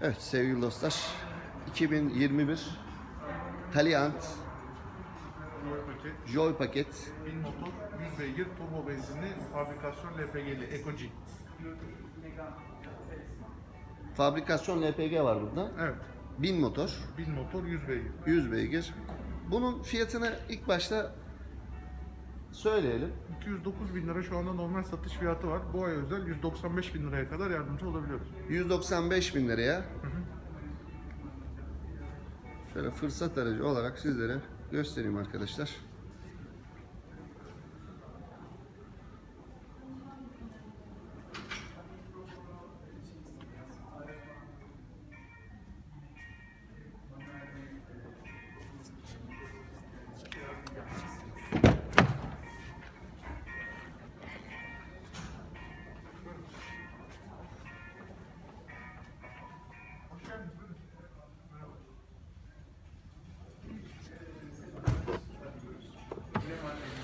Evet sevgili dostlar 2021 Taliant Joy paket, Joy paket 1000 motor, 100 beygir, turbo benzinli, fabrikasyon LPG'li, Ecoji. fabrikasyon LPG var burada. Evet, 1000 motor, 1000 motor, 100 beygir. 100 beygir. Bunun fiyatını ilk başta söyleyelim. 209 bin lira şu anda normal satış fiyatı var. Bu ay özel 195 bin liraya kadar yardımcı olabiliyoruz. 195 bin liraya şöyle fırsat aracı olarak sizlere göstereyim arkadaşlar.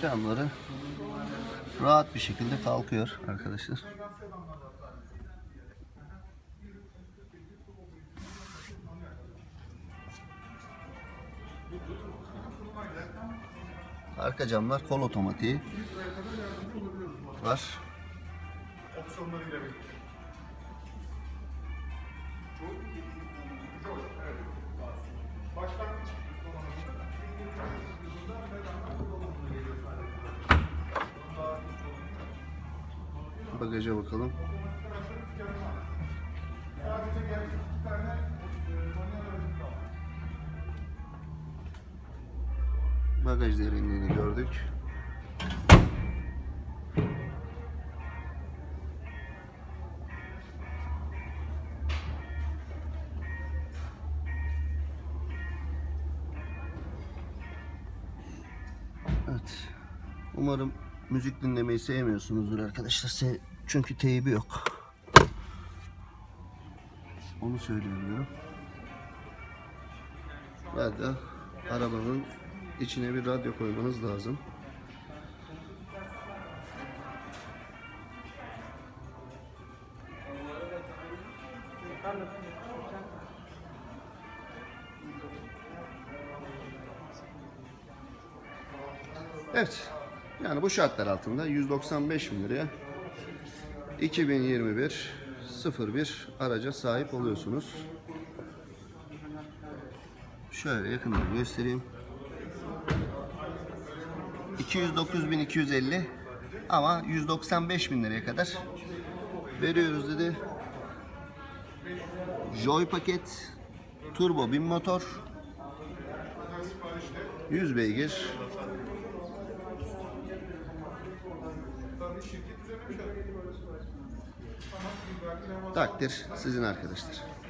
Camları rahat bir şekilde kalkıyor arkadaşlar. Arka camlar kol otomatiği var. Opsiyonlarıyla birlikte. Aracı kaldı. Bagaj derinliğini gördük. Evet. Umarım müzik dinlemeyi sevmiyorsunuzdur arkadaşlar. Se- Çünkü teybi yok. Onu söyleyebilirim. Radyo arabanın içine bir radyo koymanız lazım. Evet. Yani bu şartlar altında 195 bin liraya 2021 01 araca sahip oluyorsunuz. Şöyle yakından göstereyim. 209.250 ama 195 bin liraya kadar veriyoruz dedi. Joy paket, turbo bin motor, 100 beygir. Takdir sizin arkadaşlar.